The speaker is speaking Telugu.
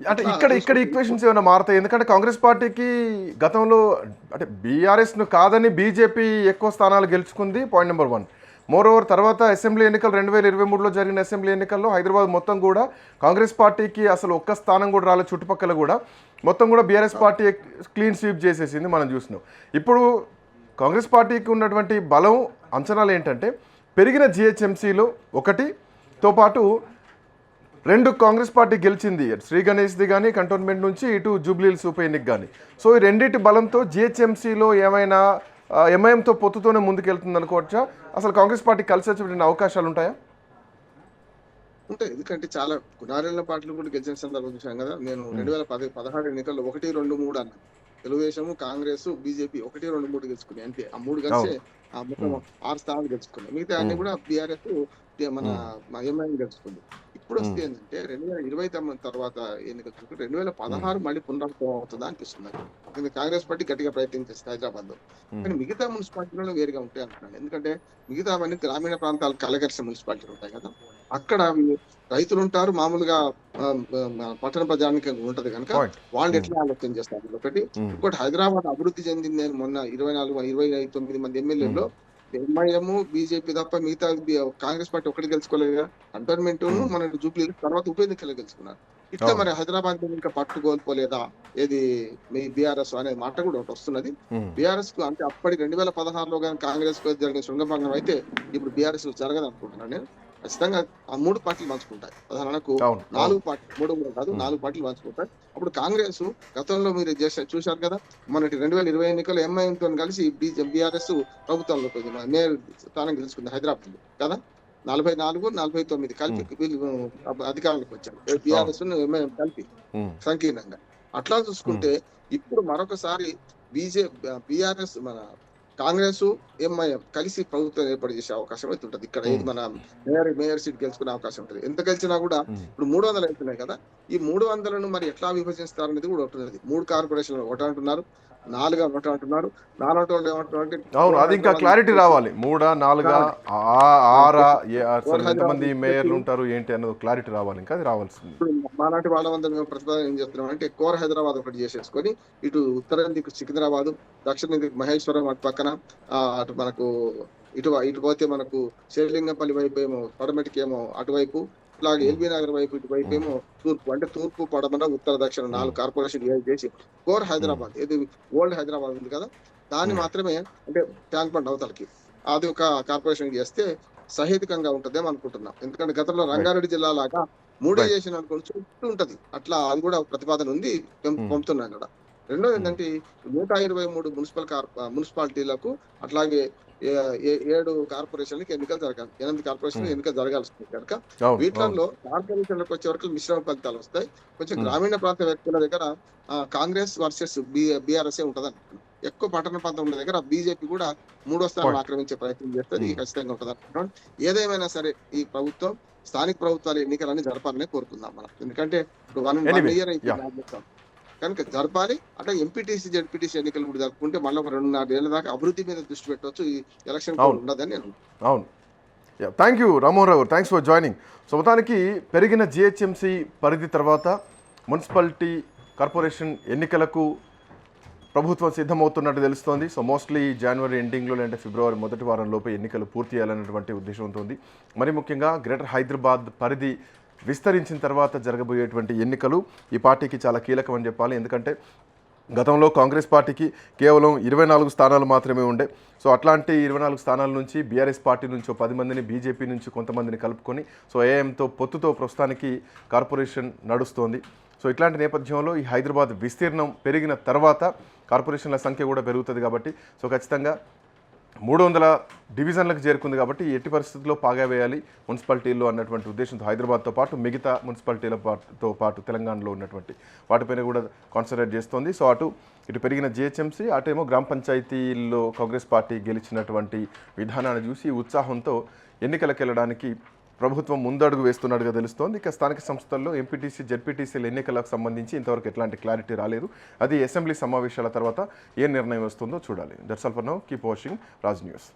అంటే ఇక్కడ ఇక్కడ ఈక్వేషన్స్ ఏమైనా మారుతాయి? ఎందుకంటే కాంగ్రెస్ పార్టీకి గతంలో అంటే బీఆర్ఎస్ను కాదని బీజేపీ ఎక్కువ స్థానాలు గెలుచుకుంది point number one more over తర్వాత అసెంబ్లీ ఎన్నికలు రెండు వేల ఇరవై మూడులో జరిగిన అసెంబ్లీ ఎన్నికల్లో హైదరాబాద్ మొత్తం కూడా కాంగ్రెస్ పార్టీకి అసలు ఒక్క స్థానం కూడా రాలేదు చుట్టుపక్కల కూడా. మొత్తం కూడా బీఆర్ఎస్ పార్టీ క్లీన్ స్వీప్ చేసేసింది మనం చూసినాం. ఇప్పుడు కాంగ్రెస్ పార్టీకి ఉన్నటువంటి బలం అంచనాలు ఏంటంటే పెరిగిన జిహెచ్ఎంసీలో ఒకటితో పాటు రెండు కాంగ్రెస్ పార్టీ గెలిచింది. శ్రీ గణేష్ది కానీ కంటోన్మెంట్ నుంచి ఇటు జూబ్లీహిల్స్ ఉప ఎన్నిక కానీ సో ఈ రెండింటి బలంతో జిహెచ్ఎంసీలో ఏమైనా ఎంఐఎంతో పొత్తుతోనే ముందుకెళ్తుంది అనుకోవచ్చా? అసలు కాంగ్రెస్ పార్టీ కలిసి వచ్చే అవకాశాలు ఉంటాయా? ఉంటాయి. ఎందుకంటే చాలా నారాయణ పార్టీలు కూడా గెలిచిన సందర్భం చూసాం కదా. నేను రెండు వేల పది పదహారు ఎన్నికల్లో ఒకటి రెండు మూడు అన్న. తెలుగుదేశం కాంగ్రెస్ బీజేపీ ఒకటి రెండు మూడు గెలుచుకున్నాయి. అంతే. ఆ మూడు కలిసి ఆ మొత్తం ఆరు స్థానాలు గెలుచుకున్నాయి. మిగతా అన్ని కూడా బీఆర్ఎస్ మన ఎంఐఎం గెలుచుకుంది. ఇప్పుడు వస్తే ఏంటంటే రెండు వేల ఇరవై తొమ్మిది తర్వాత ఎన్నికలు రెండు వేల పదహారు మళ్ళీ పునరావృతం అవుతుందా అనిపిస్తుంది. ఎందుకంటే కాంగ్రెస్ పార్టీ గట్టిగా ప్రయత్నం చేస్తుంది హైదరాబాద్లో కానీ మిగతా మున్సిపాలిటీలలో వేరుగా ఉంటాయి అంటున్నాను ఎందుకంటే మిగతా అవన్నీ గ్రామీణ ప్రాంతాలు కలగరిసిన మున్సిపాలిటీలు ఉంటాయి కదా. అక్కడ రైతులు ఉంటారు మామూలుగా పట్టణ ప్రజానికి ఉంటది కనుక. వాళ్ళు ఎట్లా ఆలోచన చేస్తారు? ఒకటి Hmm. ఇంకోటి హైదరాబాద్ అభివృద్ధి చెందింది నేను మొన్న ఇరవై నాలుగు ఇరవై తొమ్మిది మంది ఎమ్మెల్యేలో ఎంఐఎం బీజేపీ తప్ప మిగతా కాంగ్రెస్ పార్టీ ఒకటి గెలుచుకోలేదు కంటోన్మెంట్ మన జూబ్లీ తర్వాత ఉప ఎన్నికలు గెలుచుకున్నారు. ఇట్లా అవును. మరి హైదరాబాద్ ఇంకా పట్టు కోల్పోలేదా? ఏది మీ బీఆర్ఎస్ అనే మాట కూడా ఒకటి వస్తున్నది. బీఆర్ఎస్కు అంటే అప్పటి రెండు వేల పదహారులో కానీ కాంగ్రెస్కు జరిగిన శృంగభంగం అయితే ఇప్పుడు బీఆర్ఎస్ జరగదు అనుకుంటున్నాను నేను. ఖచ్చితంగా ఆ మూడు పార్టీలు పంచుకుంటాయి ఉదాహరణకు నాలుగు పార్టీ మూడు మూడు కాదు నాలుగు పార్టీలు పంచుకుంటాయి అప్పుడు కాంగ్రెస్ గతంలో మీరు చేసే చూశారు కదా మొన్నటి రెండు వేల ఇరవై ఎన్నికలు ఎంఐఎం తో కలిసి బీఆర్ఎస్ ప్రభుత్వంలోకి వచ్చింది. మేయర్ స్థానం గెలుచుకుంది హైదరాబాద్ కదా? నలభై నాలుగు నలభై తొమ్మిది కలిపి వీళ్ళు అధికారంలోకి వచ్చారు. బీఆర్ఎస్ కలిపి. సంకీర్ణంగా. అట్లా చూసుకుంటే ఇప్పుడు మరొకసారి బీజే బీఆర్ఎస్ మన కాంగ్రెస్ ఎంఐఎం కలిసి ప్రభుత్వం ఏర్పాటు చేసే అవకాశం అయితే ఉంటుంది. ఇక్కడ మన మేయర్ మేయర్ సీట్ గెలుచుకునే అవకాశం ఉంటుంది. ఎంత గెలిచినా కూడా. ఇప్పుడు మూడు వందలు అవుతున్నాయి కదా. ఈ మూడు వందలను మరి ఎట్లా విభజిస్తారు అనేది కూడా ఉంటుంది మూడు కార్పొరేషన్లు ఒకటి అంటున్నారు నాలుగు ఒకటి అంటున్నారు నాలుగు ఏమంటున్నారు అంటే అవును అది ఇంకా క్లారిటీ రావాలి. మూడా నాలుగా ఆరా ఎంతమంది మేయర్లు ఉంటారు ఏంటి అన్నది క్లారిటీ రావాలి ఇంకా అది రావాల్సింది. మాలాంటి వాళ్ళందరూ మేము ప్రతిపాదన ఏం చేస్తున్నాం అంటే కోర్ హైదరాబాద్ ఒకటి చేసేసుకొని ఇటు ఉత్తర దిక్కు సికింద్రాబాద్ దక్షిణ దిక్కు మహేశ్వరం అటు పక్కన ఆ, అటు మనకు ఇటు ఇటు పోతే మనకు శ్రీలింగపల్లి వైపు ఏమో పడమటికి ఏమో అటువైపు ఇట్లాగే ఎల్బీ నగర్ వైపు ఇటువైపు ఏమో తూర్పు అంటే తూర్పు పడమర ఉత్తర దక్షిణ నాలుగు కార్పొరేషన్ డివైడ్ చేసి కోర్ హైదరాబాద్ ఇది ఓల్డ్ హైదరాబాద్ ఉంది కదా దాన్ని మాత్రమే అంటే ట్యాంక్ బండ్ అవతలకి అది ఒక కార్పొరేషన్ చేస్తే సహేతుకంగా ఉంటుందేమో అనుకుంటున్నాం. ఎందుకంటే గతంలో రంగారెడ్డి జిల్లా లాగా మూడే. చేసిన అనుకోండి చుట్టూ ఉంటది. అట్లా అది కూడా ప్రతిపాదన ఉంది Hmm. పంపుతున్నాం కూడా. రెండోది ఏంటంటే నూట ఇరవై మూడు మున్సిపల్ మున్సిపాలిటీలకు అట్లాగే ఏ- ఏ- ఏడు కార్పొరేషన్లకు ఎన్నికలు జరగాలి ఎనిమిది కార్పొరేషన్లు. ఎన్నికలు జరగాల్సి ఉంది కనుక. వీటిలో కార్పొరేషన్లకు వచ్చే వరకు మిశ్రమ ఫలితాలు వస్తాయి కొంచెం. గ్రామీణ ప్రాంత వ్యక్తుల దగ్గర కాంగ్రెస్ వర్సెస్ బీఆర్ఎస్ ఉంటది అనుకుంటున్నాను ఎక్కువ పట్టణ ప్రాంతం ఉన్న దగ్గర బీజేపీ కూడా మూడో స్థానం. ఆక్రమించే ప్రయత్నం చేస్తుంది. ఖచ్చితంగా ఉంటది అనుకుంటున్నాను ఏదేమైనా సరే ఈ ప్రభుత్వం స్థానిక ప్రభుత్వాల ఎన్నికలన్నీ జరపాలని కోరుకుందాం మనం ఎందుకంటే వన్ ఇయర్ అయితే. కనుక జరపాలి. అంటే ఎంపీటీసీ జడ్పీటీసీ ఎన్నికలు కూడా జరుపుకుంటే మళ్ళీ ఒక రెండున్నర ఏళ్ళ దాకా అభివృద్ధి మీద దృష్టి పెట్టవచ్చు. ఈ ఎలక్షన్. ఉండదని నేను అవును. Thank you Rammohan Rao thanks for joining so మొత్తానికి పెరిగిన జిహెచ్ఎంసీ పరిధి తర్వాత మున్సిపాలిటీ కార్పొరేషన్ ఎన్నికలకు ప్రభుత్వం సిద్ధమవుతున్నట్టు తెలుస్తోంది. సో మోస్ట్లీ జనవరి ఎండింగ్లో లేదంటే ఫిబ్రవరి మొదటి వారం లోపు ఎన్నికలు పూర్తి చేయాలనేటువంటి ఉద్దేశంతో ఉంది మరి ముఖ్యంగా గ్రేటర్ హైదరాబాద్ పరిధి విస్తరించిన తర్వాత జరగబోయేటువంటి ఎన్నికలు ఈ పార్టీకి చాలా కీలకం అని చెప్పాలి. ఎందుకంటే గతంలో కాంగ్రెస్ పార్టీకి కేవలం ఇరవై నాలుగు స్థానాలు మాత్రమే ఉండే. సో అట్లాంటి ఇరవై నాలుగు స్థానాల నుంచి బీఆర్ఎస్ పార్టీ నుంచి పది మందిని బీజేపీ నుంచి కొంతమందిని కలుపుకొని సో ఏఎంతో పొత్తుతో ప్రస్తుతానికి కార్పొరేషన్ నడుస్తోంది. సో ఇట్లాంటి నేపథ్యంలో ఈ హైదరాబాద్ విస్తీర్ణం పెరిగిన తర్వాత కార్పొరేషన్ల సంఖ్య కూడా పెరుగుతుంది కాబట్టి సో ఖచ్చితంగా మూడు వందల డివిజన్లకు చేరుకుంది కాబట్టి ఎట్టి పరిస్థితుల్లో పాగావేయాలి మున్సిపాలిటీల్లో అన్నటువంటి ఉద్దేశంతో హైదరాబాద్తో పాటు మిగతా మున్సిపాలిటీల పాటుతో పాటు తెలంగాణలో ఉన్నటువంటి వాటిపైన కూడా కాన్సన్ట్రేట్ చేస్తోంది. సో అటు ఇటు పెరిగిన జిహెచ్ఎంసీ అటేమో గ్రామ పంచాయతీల్లో కాంగ్రెస్ పార్టీ గెలిచినటువంటి విధానాన్ని చూసి ఉత్సాహంతో ఎన్నికలకు వెళ్ళడానికి ప్రభుత్వం ముందడుగు వేస్తున్నట్టుగా తెలుస్తోంది. ఇక స్థానిక సంస్థల్లో ఎంపీటీసీ జెడ్పీటీసీల ఎన్నికలకు సంబంధించి ఇంతవరకు ఎట్లాంటి క్లారిటీ రాలేదు. అది అసెంబ్లీ సమావేశాల తర్వాత ఏ నిర్ణయం వస్తుందో చూడాలి. That's all for now keep watching Raj news.